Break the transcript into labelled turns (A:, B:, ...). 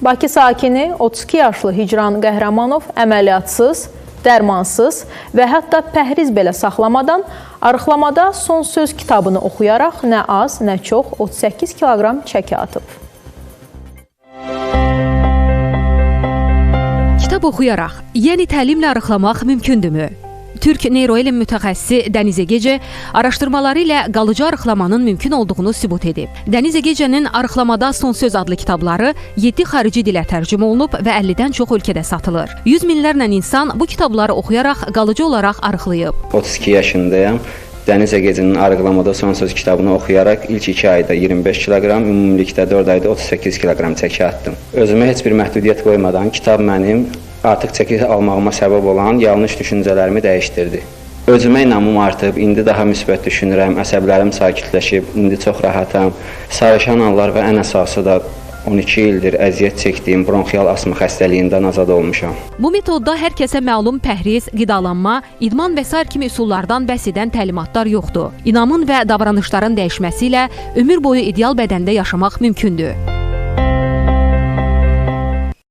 A: Bakı sakini 32 yaşlı Hicran Qəhrəmanov əməliyyatsız, dərmansız və hətta pəhriz belə saxlamadan arıqlamada son söz kitabını oxuyaraq nə az, nə çox 38 kiloqram çəki atıb.
B: Kitab oxuyaraq, yəni təlimlə arıqlamaq mümkündürmü? Türk neyroelm mütəxəssisi Dəniz Egecə araşdırmaları ilə qalıcı arıqlamanın mümkün olduğunu sübut edib. Dəniz Egecənin Arıqlamada Son Söz adlı kitabları 7 xarici dilə tərcümə olunub və 50-dən çox ölkədə satılır. Yüz minlərlə insan bu kitabları oxuyaraq qalıcı olaraq arıqlayıb.
C: 32 yaşındayam. Dəniz Əgecinin Arıqlamada son söz kitabını oxuyaraq ilk 2 ayda 25 kiloqram, ümumilikdə 4 ayda 38 kiloqram çəki atdım. Özümə heç bir məhdudiyyət qoymadan kitab mənim artıq çəki almağıma səbəb olan yanlış düşüncələrimi dəyişdirdi. Özümə inamım artıb, indi daha müsbət düşünürəm, əsəblərim sakitləşib, indi çox rahatam. Sarışan anlar və ən əsası da 12 ildir əziyyət çəkdiyim bronxial asma xəstəliyindən azad olmuşam.
B: Bu metodda hər kəsə məlum pəhriz, qidalanma, idman və sair kimi üsullardan bəhs edən təlimatlar yoxdur. İnamın və davranışların dəyişməsi ilə ömür boyu ideal bədəndə yaşamaq mümkündür.